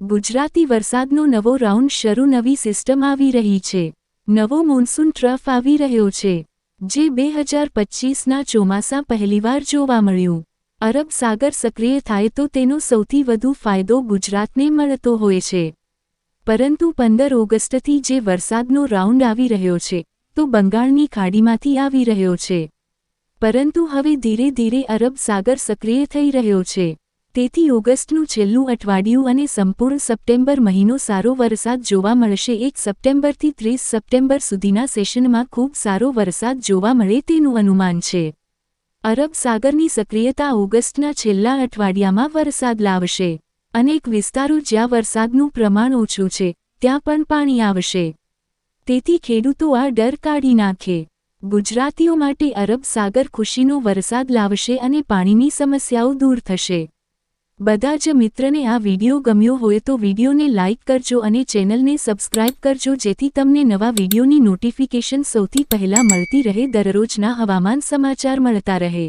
ગુજરાતી વરસાદનો નવો રાઉન્ડ શરૂ નવી સિસ્ટમ આવી રહી છે. નવો મોન્સૂન ટ્રફ આવી રહ્યો છે, જે બે હજાર પચ્ચીસના ચોમાસા પહેલીવાર જોવા મળ્યું. અરબ સાગર સક્રિય થાય તો તેનો સૌથી વધુ ફાયદો ગુજરાતને મળતો હોય છે. પરંતુ પંદર ઓગસ્ટથી જે વરસાદનો રાઉન્ડ આવી રહ્યો છે, તો બંગાળની ખાડીમાંથી આવી રહ્યો છે. પરંતુ હવે ધીરે ધીરે અરબ સાગર સક્રિય થઈ રહ્યો છે. તેથી ઓગસ્ટનું છેલ્લું અઠવાડિયું અને સંપૂર્ણ સપ્ટેમ્બર મહિનો સારો વરસાદ જોવા મળશે. એક સપ્ટેમ્બરથી ત્રીસ સપ્ટેમ્બર સુધીના સેશનમાં ખૂબ સારો વરસાદ જોવા મળે તેનું અનુમાન છે. અરબ સાગરની સક્રિયતા ઓગસ્ટના છેલ્લા અઠવાડિયામાં વરસાદ લાવશે અનેક વિસ્તારો જ્યાં વરસાદનું પ્રમાણ ઓછું છે, ત્યાં પણ પાણી આવશે. તેથી ખેડૂતો આ ડર કાઢી નાખે. ગુજરાતીઓ માટે અરબ સાગર ખુશીનો વરસાદ લાવશે અને પાણીની સમસ્યાઓ દૂર થશે. બધા જ મિત્રને આ વીડિયો ગમ્યો હોય તો વિડીયોને લાઇક કરજો અને ચેનલને સબસ્ક્રાઇબ કરજો જેથી તમને નવા વિડીયોની નોટિફિકેશન સૌથી પહેલા મળતી રહે દરરોજના હવામાન સમાચાર મળતા રહે.